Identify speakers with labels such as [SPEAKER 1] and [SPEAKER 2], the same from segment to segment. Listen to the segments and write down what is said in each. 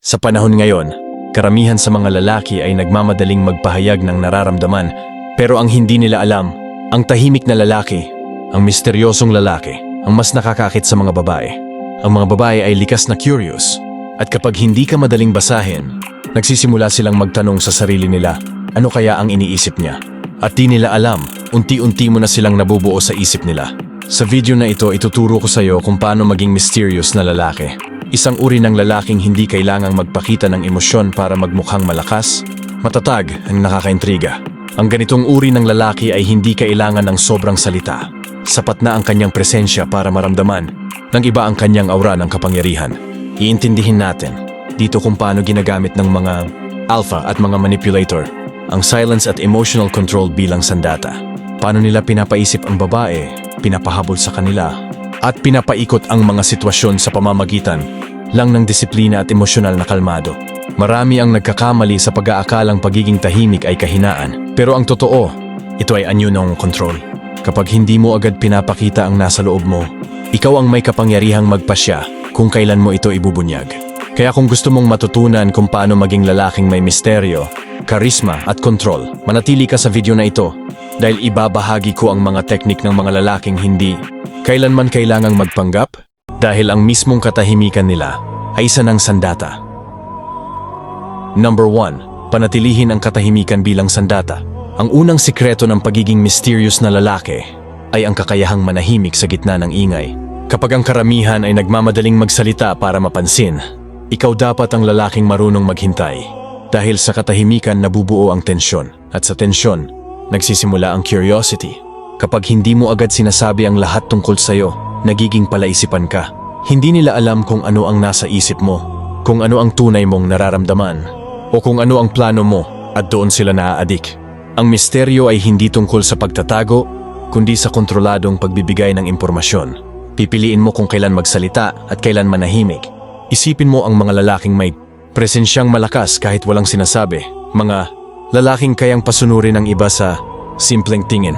[SPEAKER 1] Sa panahon ngayon, karamihan sa mga lalaki ay nagmamadaling magpahayag ng nararamdaman pero ang hindi nila alam, ang tahimik na lalaki, ang misteryosong lalaki, ang mas nakakakit sa mga babae. Ang mga babae ay likas na curious at kapag hindi ka madaling basahin, nagsisimula silang magtanong sa sarili nila, ano kaya ang iniisip niya? At di nila alam, unti-unti mo na silang nabubuo sa isip nila. Sa video na ito, ituturo ko sa iyo kung paano maging mysterious na lalaki. Isang uri ng lalaking hindi kailangang magpakita ng emosyon para magmukhang malakas, matatag ang nakakaintriga. Ang ganitong uri ng lalaki ay hindi kailangan ng sobrang salita. Sapat na ang kanyang presensya para maramdaman ng iba ang kanyang aura ng kapangyarihan. Iintindihin natin dito kung paano ginagamit ng mga alpha at mga manipulator ang silence at emotional control bilang sandata. Paano nila pinapaisip ang babae, pinapahabol sa kanila, at pinapaikot ang mga sitwasyon sa pamamagitan lang ng disiplina at emosyonal na kalmado. Marami ang nagkakamali sa pag-aakalang pagiging tahimik ay kahinaan. Pero ang totoo, ito ay anyo ng control. Kapag hindi mo agad pinapakita ang nasa loob mo, ikaw ang may kapangyarihang magpasya kung kailan mo ito ibubunyag. Kaya kung gusto mong matutunan kung paano maging lalaking may misteryo, karisma at kontrol, manatili ka sa video na ito dahil ibabahagi ko ang mga teknik ng mga lalaking hindi kailanman kailangang magpanggap dahil ang mismong katahimikan nila ay isa ng sandata. Number 1. Panatilihin ang katahimikan bilang sandata. Ang unang sikreto ng pagiging mysterious na lalaki ay ang kakayahang manahimik sa gitna ng ingay. Kapag ang karamihan ay nagmamadaling magsalita para mapansin, ikaw dapat ang lalaking marunong maghintay. Dahil sa katahimikan nabubuo ang tensyon at sa tensyon, nagsisimula ang curiosity. Kapag hindi mo agad sinasabi ang lahat tungkol sa'yo, nagiging palaisipan ka. Hindi nila alam kung ano ang nasa isip mo, kung ano ang tunay mong nararamdaman, o kung ano ang plano mo at doon sila naaadik. Ang misteryo ay hindi tungkol sa pagtatago, kundi sa kontroladong pagbibigay ng impormasyon. Pipiliin mo kung kailan magsalita at kailan manahimik. Isipin mo ang mga lalaking may presensyang malakas kahit walang sinasabi. Mga lalaking kayang pasunurin ang iba sa simpleng tingin.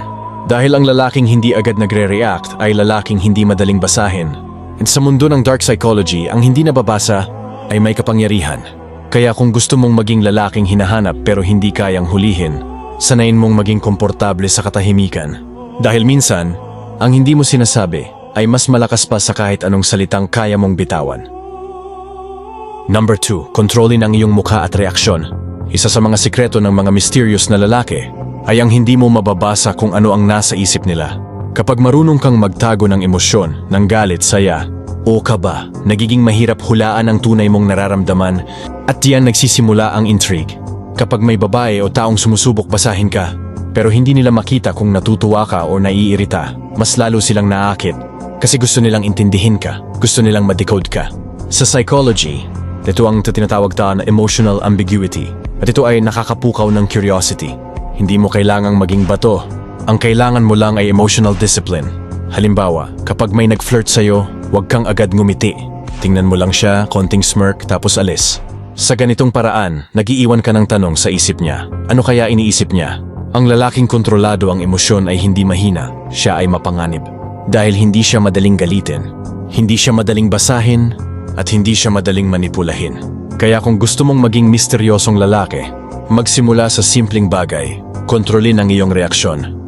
[SPEAKER 1] Dahil ang lalaking hindi agad nagre-react ay lalaking hindi madaling basahin. And sa mundo ng dark psychology, ang hindi nababasa ay may kapangyarihan. Kaya kung gusto mong maging lalaking hinahanap pero hindi kayang hulihin, sanayin mong maging komportable sa katahimikan. Dahil minsan, ang hindi mo sinasabi ay mas malakas pa sa kahit anong salitang kaya mong bitawan. Number 2. Kontrolin ang iyong mukha at reaksyon. Isa sa mga sikreto ng mga mysterious na lalaki ay ang hindi mo mababasa kung ano ang nasa isip nila. Kapag marunong kang magtago ng emosyon, ng galit, saya, o kaba, nagiging mahirap hulaan ang tunay mong nararamdaman at diyan nagsisimula ang intrigue. Kapag may babae o taong sumusubok basahin ka, pero hindi nila makita kung natutuwa ka o naiirita, mas lalo silang naakit kasi gusto nilang intindihin ka, gusto nilang ma-decode ka. Sa psychology, ito ang tinatawag ta na emotional ambiguity at ito ay nakakapukaw ng curiosity. Hindi mo kailangang maging bato. Ang kailangan mo lang ay emotional discipline. Halimbawa, kapag may nag-flirt sa'yo, huwag kang agad ngumiti. Tingnan mo lang siya, konting smirk, tapos alis. Sa ganitong paraan, nagiiwan ka ng tanong sa isip niya. Ano kaya iniisip niya? Ang lalaking kontrolado ang emosyon ay hindi mahina, siya ay mapanganib. Dahil hindi siya madaling galitin, hindi siya madaling basahin, at hindi siya madaling manipulahin. Kaya kung gusto mong maging misteryosong lalaki, magsimula sa simpleng bagay, kontrolin ang iyong reaksyon.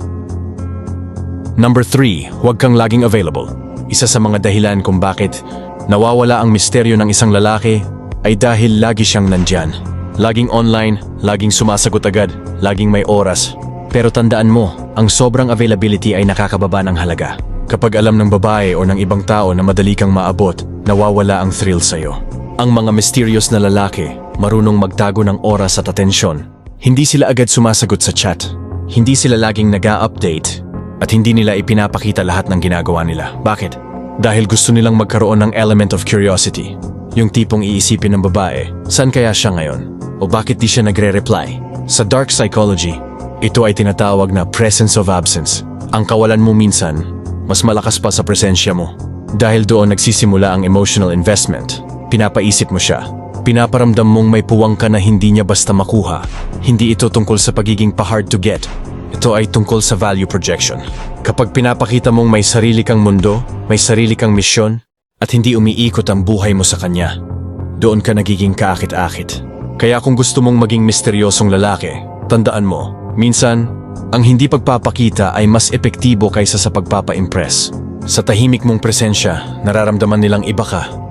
[SPEAKER 1] Number 3, huwag kang laging available. Isa sa mga dahilan kung bakit nawawala ang misteryo ng isang lalaki ay dahil lagi siyang nandyan. Laging online, laging sumasagot agad, laging may oras. Pero tandaan mo, ang sobrang availability ay nakakababa ng halaga. Kapag alam ng babae o ng ibang tao na madali kang maabot, nawawala ang thrill sa'yo. Ang mga mysterious na lalaki, marunong magtago ng oras at atensyon. Hindi sila agad sumasagot sa chat. Hindi sila laging nag update at hindi nila ipinapakita lahat ng ginagawa nila. Bakit? Dahil gusto nilang magkaroon ng element of curiosity. Yung tipong iisipin ng babae, saan kaya siya ngayon? O bakit di siya nagre-reply? Sa dark psychology, ito ay tinatawag na presence of absence. Ang kawalan mo minsan, mas malakas pa sa presensya mo. Dahil doon nagsisimula ang emotional investment. Pinapaisip mo siya. Pinaparamdam mong may puwang ka na hindi niya basta makuha. Hindi ito tungkol sa pagiging pa-hard to get. Ito ay tungkol sa value projection. Kapag pinapakita mong may sarili kang mundo, may sarili kang misyon, at hindi umiikot ang buhay mo sa kanya, doon ka nagiging kaakit-akit. Kaya kung gusto mong maging misteryosong lalaki, tandaan mo, minsan, ang hindi pagpapakita ay mas epektibo kaysa sa pagpapa-impress. Sa tahimik mong presensya, nararamdaman nilang iba ka.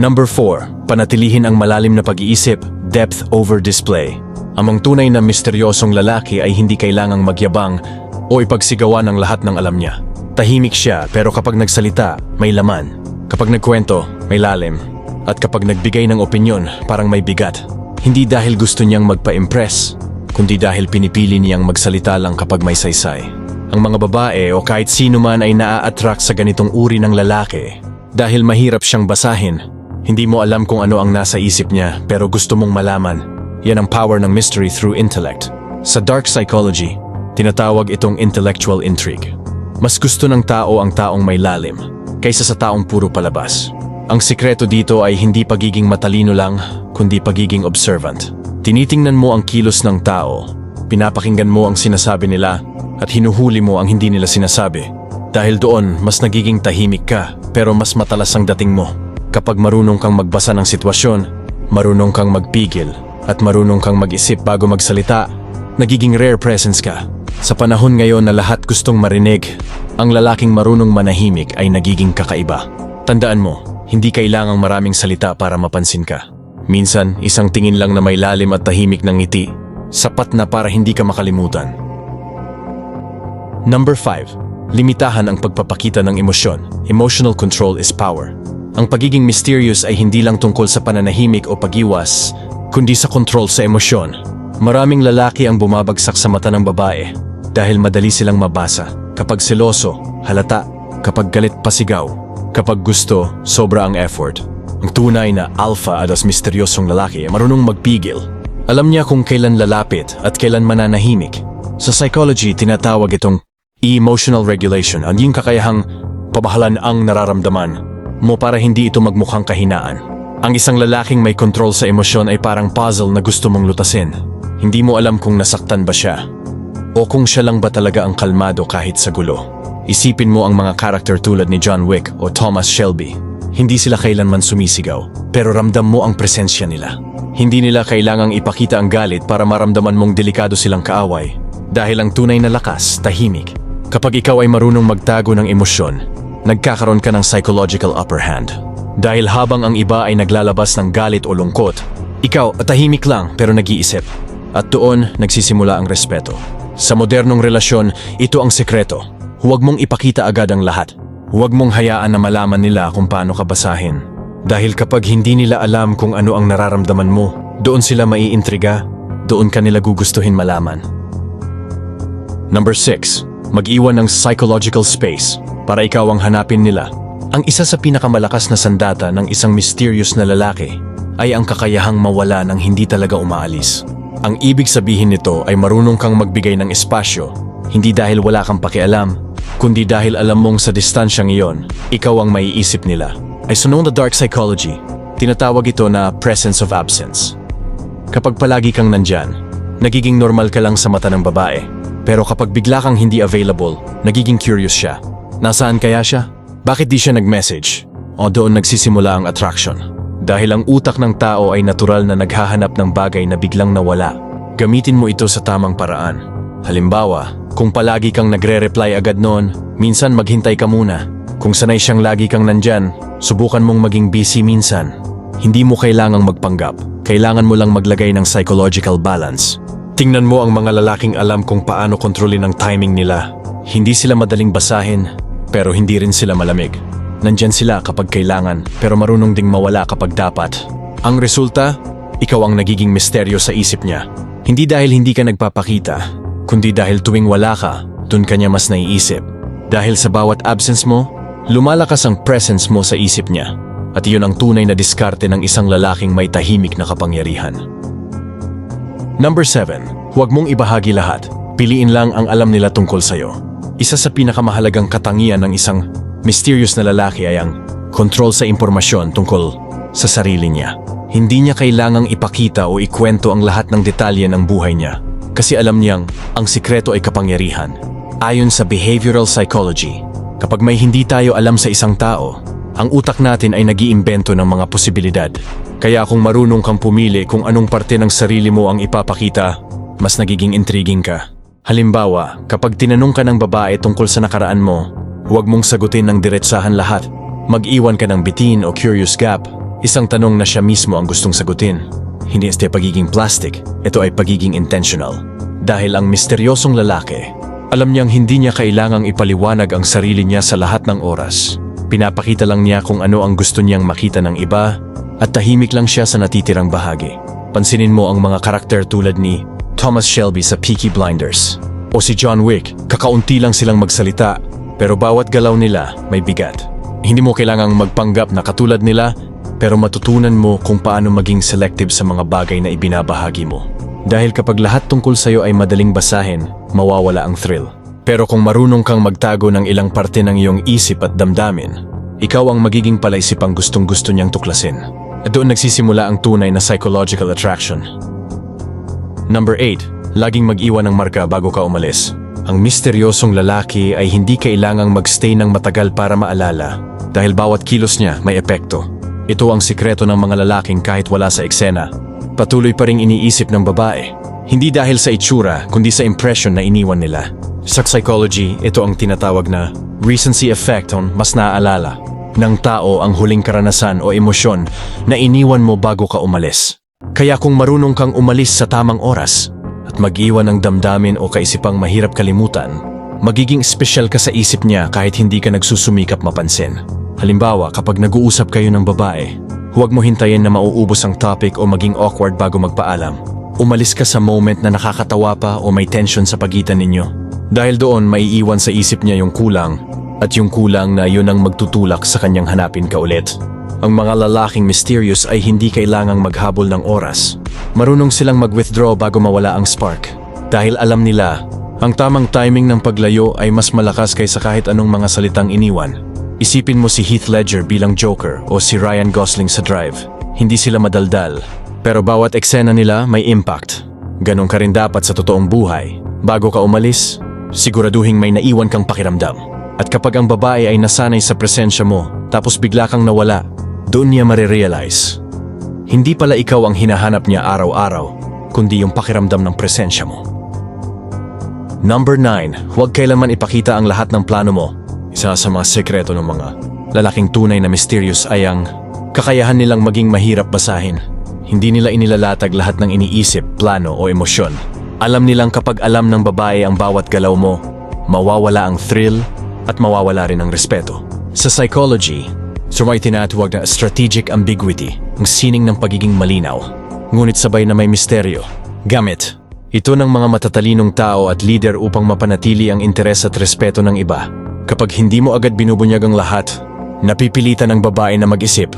[SPEAKER 1] Number 4. Panatilihin ang malalim na pag-iisip, depth over display. Amang tunay na misteryosong lalaki ay hindi kailangang magyabang o ipagsigawan ang lahat ng alam niya. Tahimik siya pero kapag nagsalita, may laman. Kapag nagkwento, may lalim. At kapag nagbigay ng opinyon, parang may bigat. Hindi dahil gusto niyang magpa-impress, kundi dahil pinipili niyang magsalita lang kapag may saysay. Ang mga babae o kahit sino man ay naa-attract sa ganitong uri ng lalaki dahil mahirap siyang basahin. Hindi mo alam kung ano ang nasa isip niya pero gusto mong malaman. Yan ang power ng mystery through intellect. Sa dark psychology, tinatawag itong intellectual intrigue. Mas gusto ng tao ang taong may lalim kaysa sa taong puro palabas. Ang sikreto dito ay hindi pagiging matalino lang, kundi pagiging observant. Tinitingnan mo ang kilos ng tao, pinapakinggan mo ang sinasabi nila, at hinuhuli mo ang hindi nila sinasabi. Dahil doon, mas nagiging tahimik ka, pero mas matalas ang dating mo. Kapag marunong kang magbasa ng sitwasyon, marunong kang magpigil, at marunong kang mag-isip bago magsalita, nagiging rare presence ka. Sa panahon ngayon na lahat gustong marinig, ang lalaking marunong manahimik ay nagiging kakaiba. Tandaan mo, hindi kailangang maraming salita para mapansin ka. Minsan, isang tingin lang na may lalim at tahimik ng ngiti, sapat na para hindi ka makalimutan. Number 5. Limitahan ang pagpapakita ng emosyon. Emotional control is power. Ang pagiging mysterious ay hindi lang tungkol sa pananahimik o pag-iwas, kundi sa control sa emosyon. Maraming lalaki ang bumabagsak sa mata ng babae dahil madali silang mabasa. Kapag seloso, halata. Kapag galit, pasigaw. Kapag gusto, sobra ang effort. Ang tunay na alpha at as misteryosong lalaki ay marunong magpigil. Alam niya kung kailan lalapit at kailan mananahimik. Sa psychology, tinatawag itong emotional regulation, ang yung kakayahang pabahalan ang nararamdaman mo para hindi ito magmukhang kahinaan. Ang isang lalaking may control sa emosyon ay parang puzzle na gusto mong lutasin. Hindi mo alam kung nasaktan ba siya o kung siya lang ba talaga ang kalmado kahit sa gulo. Isipin mo ang mga karakter tulad ni John Wick o Thomas Shelby. Hindi sila kailanman sumisigaw, pero ramdam mo ang presensya nila. Hindi nila kailangang ipakita ang galit para maramdaman mong delikado silang kaaway. Dahil ang tunay na lakas, tahimik. Kapag ikaw ay marunong magtago ng emosyon, nagkakaroon ka ng psychological upper hand. Dahil habang ang iba ay naglalabas ng galit o lungkot, ikaw tahimik lang pero nag-iisip. At doon nagsisimula ang respeto. Sa modernong relasyon, ito ang sekreto. Huwag mong ipakita agad ang lahat. Huwag mong hayaan na malaman nila kung paano ka basahin. Dahil kapag hindi nila alam kung ano ang nararamdaman mo, doon sila maiintriga, doon ka nila gugustuhin malaman. Number 6. Mag-iwan ng psychological space para ikaw ang hanapin nila. Ang isa sa pinakamalakas na sandata ng isang mysterious na lalaki ay ang kakayahang mawala ng hindi talaga umaalis. Ang ibig sabihin nito ay marunong kang magbigay ng espasyo, hindi dahil wala kang pakialam, kundi dahil alam mong sa distansyang iyon, ikaw ang maiisip nila. Ay sunong the dark psychology, tinatawag ito na presence of absence. Kapag palagi kang nandyan, nagiging normal ka lang sa mata ng babae. Pero kapag bigla kang hindi available, nagiging curious siya. Nasaan kaya siya? Bakit di siya nag-message? O doon nagsisimula ang attraction. Dahil ang utak ng tao ay natural na naghahanap ng bagay na biglang nawala. Gamitin mo ito sa tamang paraan. Halimbawa, kung palagi kang nagre-reply agad noon, minsan maghintay ka muna. Kung sanay siyang lagi kang nandyan, subukan mong maging busy minsan. Hindi mo kailangang magpanggap. Kailangan mo lang maglagay ng psychological balance. Tingnan mo ang mga lalaking alam kung paano kontrolin ang timing nila. Hindi sila madaling basahin, pero hindi rin sila malamig. Nandyan sila kapag kailangan, pero marunong ding mawala kapag dapat. Ang resulta, ikaw ang nagiging misteryo sa isip niya. Hindi dahil hindi ka nagpapakita, kundi dahil tuwing wala ka, dun ka niya mas naiisip. Dahil sa bawat absence mo, lumalakas ang presence mo sa isip niya. At iyon ang tunay na diskarte ng isang lalaking may tahimik na kapangyarihan. Number 7. Huwag mong ibahagi lahat. Piliin lang ang alam nila tungkol sa'yo. Isa sa pinakamahalagang katangian ng isang mysterious na lalaki ay ang control sa impormasyon tungkol sa sarili niya. Hindi niya kailangang ipakita o ikwento ang lahat ng detalye ng buhay niya kasi alam niyang ang sikreto ay kapangyarihan. Ayon sa behavioral psychology, kapag may hindi tayo alam sa isang tao, Ang utak natin ay nag-iimbento ng mga posibilidad. Kaya kung marunong kang pumili kung anong parte ng sarili mo ang ipapakita, mas nagiging intriguing ka. Halimbawa, kapag tinanong ka ng babae tungkol sa nakaraan mo, huwag mong sagutin ng diretsahan lahat. Mag-iwan ka ng bitin o curious gap. Isang tanong na siya mismo ang gustong sagutin. Hindi este pagiging plastic, ito ay pagiging intentional. Dahil ang misteryosong lalaki, alam niyang hindi niya kailangang ipaliwanag ang sarili niya sa lahat ng oras. Pinapakita lang niya kung ano ang gusto niyang makita ng iba at tahimik lang siya sa natitirang bahagi. Pansinin mo ang mga karakter tulad ni Thomas Shelby sa Peaky Blinders o si John Wick, kakaunti lang silang magsalita pero bawat galaw nila may bigat. Hindi mo kailangang magpanggap na katulad nila pero matutunan mo kung paano maging selective sa mga bagay na ibinabahagi mo. Dahil kapag lahat tungkol sa'yo ay madaling basahin, mawawala ang thrill. Pero kung marunong kang magtago ng ilang parte ng iyong isip at damdamin, ikaw ang magiging palaisipang gustong gusto niyang tuklasin. At doon nagsisimula ang tunay na psychological attraction. Number 8. Laging mag-iwan ng marka bago ka umalis. Ang misteryosong lalaki ay hindi kailangang magstay ng matagal para maalala dahil bawat kilos niya may epekto. Ito ang sikreto ng mga lalaking kahit wala sa eksena. Patuloy pa ring iniisip ng babae. Hindi dahil sa itsura, kundi sa impression na iniwan nila. Sa psychology, ito ang tinatawag na recency effect on mas naaalala ng tao ang huling karanasan o emosyon na iniwan mo bago ka umalis. Kaya kung marunong kang umalis sa tamang oras at mag-iwan ng damdamin o kaisipang mahirap kalimutan, magiging espesyal ka sa isip niya kahit hindi ka nagsusumikap mapansin. Halimbawa, kapag nag-uusap kayo ng babae, huwag mo hintayin na mauubos ang topic o maging awkward bago magpaalam. Umalis ka sa moment na nakakatawa pa o may tension sa pagitan ninyo. Dahil doon maiiwan sa isip niya yung kulang at yung kulang na yun ang magtutulak sa kanyang hanapin ka ulit. Ang mga lalaking mysterious ay hindi kailangang maghabol ng oras. Marunong silang mag-withdraw bago mawala ang spark. Dahil alam nila, ang tamang timing ng paglayo ay mas malakas kaysa kahit anong mga salitang iniwan. Isipin mo si Heath Ledger bilang Joker o si Ryan Gosling sa Drive. Hindi sila madaldal, pero bawat eksena nila may impact. Ganon ka rin dapat sa totoong buhay. Bago ka umalis, siguraduhing may naiwan kang pakiramdam. At kapag ang babae ay nasanay sa presensya mo, tapos bigla kang nawala, doon niya marirealize. Hindi pala ikaw ang hinahanap niya araw-araw, kundi yung pakiramdam ng presensya mo. Number 9. Huwag kailanman ipakita ang lahat ng plano mo. Isa sa mga sekreto ng mga lalaking tunay na mysterious ay ang kakayahan nilang maging mahirap basahin. Hindi nila inilalatag lahat ng iniisip, plano o emosyon. Alam nilang kapag alam ng babae ang bawat galaw mo, mawawala ang thrill at mawawala rin ang respeto. Sa psychology, so may tinatawag na strategic ambiguity, ang sining ng pagiging malinaw. Ngunit sabay na may misteryo. Gamit, ito ng mga matatalinong tao at leader upang mapanatili ang interes at respeto ng iba. Kapag hindi mo agad binubunyag ang lahat, napipilitan ng babae na mag-isip,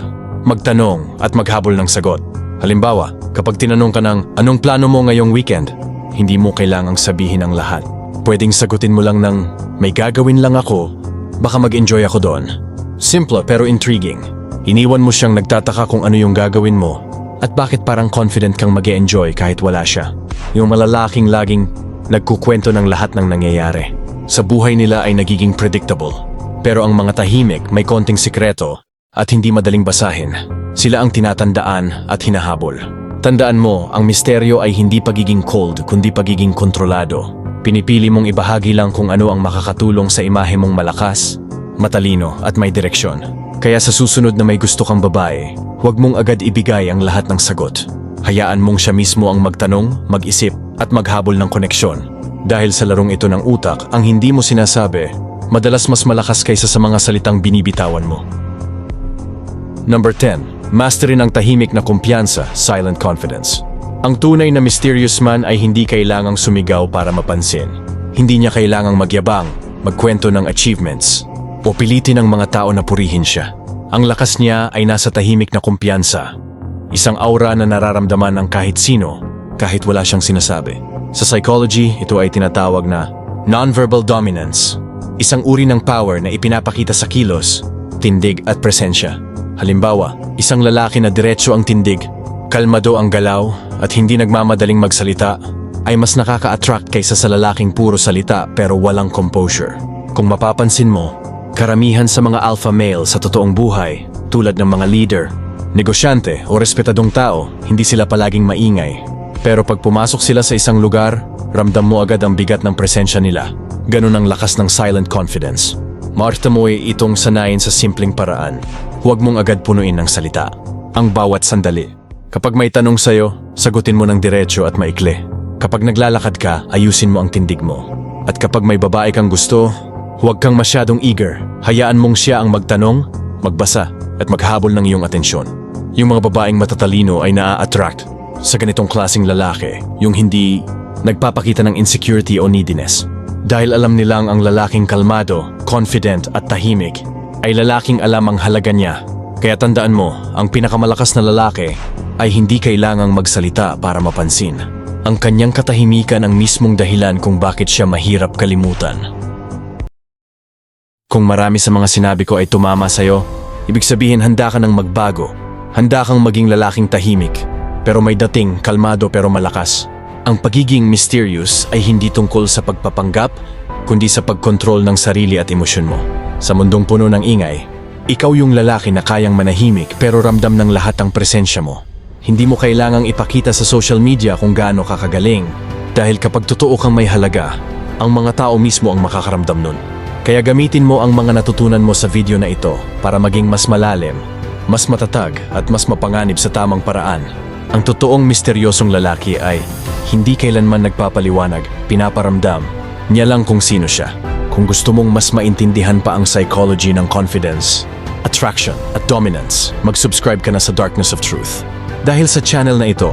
[SPEAKER 1] magtanong at maghabol ng sagot. Halimbawa, kapag tinanong ka ng anong plano mo ngayong weekend, hindi mo kailangang sabihin ang lahat. Pwedeng sagutin mo lang ng may gagawin lang ako, baka mag-enjoy ako doon. Simple pero intriguing. Iniwan mo siyang nagtataka kung ano yung gagawin mo at bakit parang confident kang mag enjoy kahit wala siya. Yung malalaking laging nagkukwento ng lahat ng nangyayari. Sa buhay nila ay nagiging predictable. Pero ang mga tahimik may konting sikreto at hindi madaling basahin. Sila ang tinatandaan at hinahabol. Tandaan mo, ang misteryo ay hindi pagiging cold kundi pagiging kontrolado. Pinipili mong ibahagi lang kung ano ang makakatulong sa imahe mong malakas, matalino at may direksyon. Kaya sa susunod na may gusto kang babae, huwag mong agad ibigay ang lahat ng sagot. Hayaan mong siya mismo ang magtanong, mag-isip at maghabol ng koneksyon. Dahil sa larong ito ng utak, ang hindi mo sinasabi, madalas mas malakas kaysa sa mga salitang binibitawan mo. Number 10. Masterin ang tahimik na kumpiyansa, silent confidence. Ang tunay na mysterious man ay hindi kailangang sumigaw para mapansin. Hindi niya kailangang magyabang, magkwento ng achievements, o pilitin ng mga tao na purihin siya. Ang lakas niya ay nasa tahimik na kumpiyansa. Isang aura na nararamdaman ng kahit sino, kahit wala siyang sinasabi. Sa psychology, ito ay tinatawag na nonverbal dominance. Isang uri ng power na ipinapakita sa kilos, tindig at presensya. Halimbawa, isang lalaki na diretso ang tindig, kalmado ang galaw at hindi nagmamadaling magsalita ay mas nakaka-attract kaysa sa lalaking puro salita pero walang composure. Kung mapapansin mo, Karamihan sa mga alpha male sa totoong buhay, tulad ng mga leader, negosyante o respetadong tao, hindi sila palaging maingay. Pero pag pumasok sila sa isang lugar, ramdam mo agad ang bigat ng presensya nila. Ganun ang lakas ng silent confidence. Marta mo ay itong sanayin sa simpleng paraan. Huwag mong agad punuin ng salita. Ang bawat sandali. Kapag may tanong sa'yo, sagutin mo ng diretsyo at maikli. Kapag naglalakad ka, ayusin mo ang tindig mo. At kapag may babae kang gusto, huwag kang masyadong eager. Hayaan mong siya ang magtanong, magbasa, at maghabol ng iyong atensyon. Yung mga babaeng matatalino ay naa-attract sa ganitong klasing lalaki, yung hindi nagpapakita ng insecurity o neediness. Dahil alam nilang ang lalaking kalmado, confident at tahimik, ay lalaking alam ang halaga niya. Kaya tandaan mo, ang pinakamalakas na lalaki ay hindi kailangang magsalita para mapansin. Ang kanyang katahimikan ang mismong dahilan kung bakit siya mahirap kalimutan. Kung marami sa mga sinabi ko ay tumama sa'yo, ibig sabihin handa ka nang magbago. Handa kang maging lalaking tahimik, pero may dating kalmado pero malakas. Ang pagiging mysterious ay hindi tungkol sa pagpapanggap, kundi sa pagkontrol ng sarili at emosyon mo. Sa mundong puno ng ingay, ikaw yung lalaki na kayang manahimik pero ramdam ng lahat ang presensya mo. Hindi mo kailangang ipakita sa social media kung gaano ka kagaling. Dahil kapag totoo kang may halaga, ang mga tao mismo ang makakaramdam nun. Kaya gamitin mo ang mga natutunan mo sa video na ito para maging mas malalim, mas matatag at mas mapanganib sa tamang paraan. Ang totoong misteryosong lalaki ay hindi kailanman nagpapaliwanag, pinaparamdam niya lang kung sino siya. Kung gusto mong mas maintindihan pa ang psychology ng confidence, attraction at dominance, mag-subscribe ka na sa Darkness of Truth. Dahil sa channel na ito,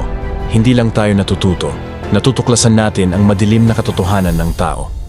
[SPEAKER 1] hindi lang tayo natututo, natutuklasan natin ang madilim na katotohanan ng tao.